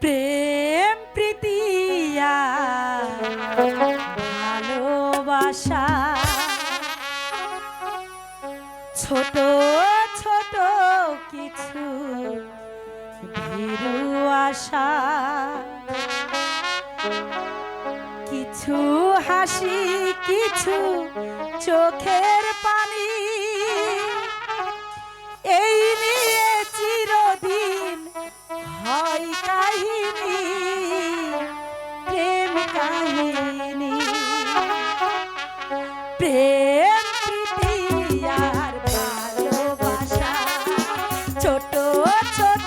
প্রেম প্রীতিয়া ভালোবাসা। ছোট ছোট কিছু ভিড় আশা। কিছু হাসি কিছু চোখের পানি। কাহিনী। প্রেম প্রীতি আর ভালোবাসা ছোট ছোট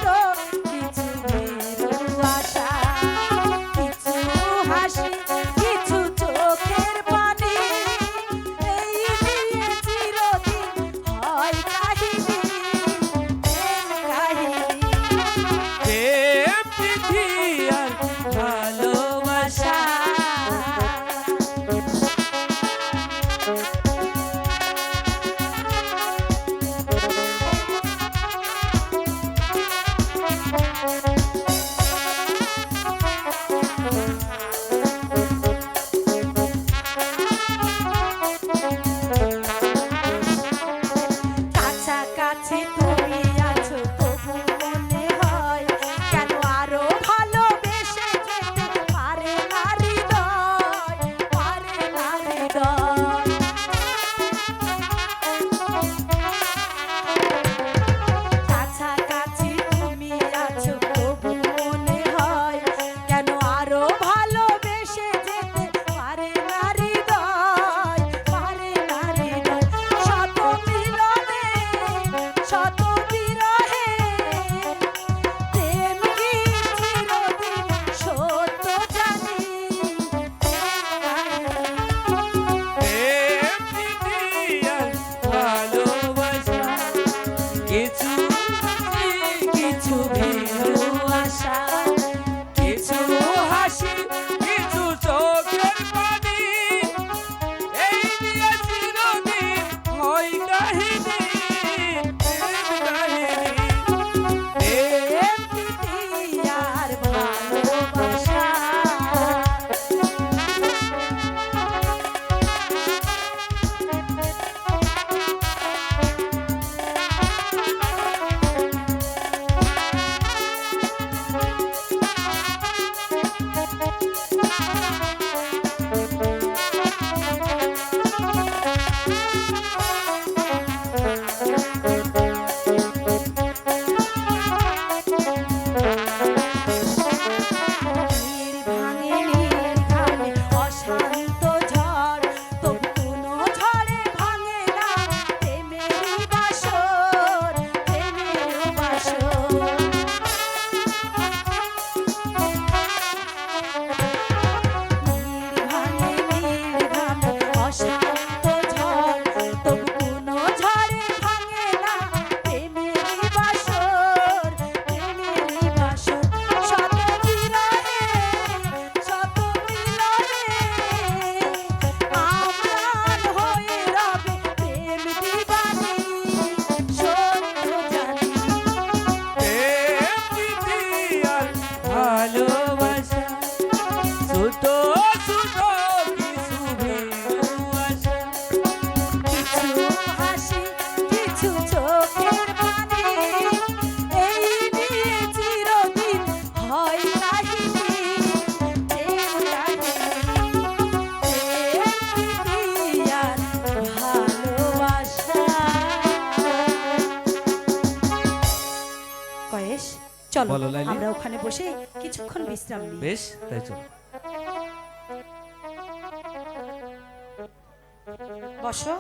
কিছু চোখে। পানি এই আমরা ওখানে বসে কিছুক্ষণ বিশ্রাম নিই। বেশ তাই চলো। বসো।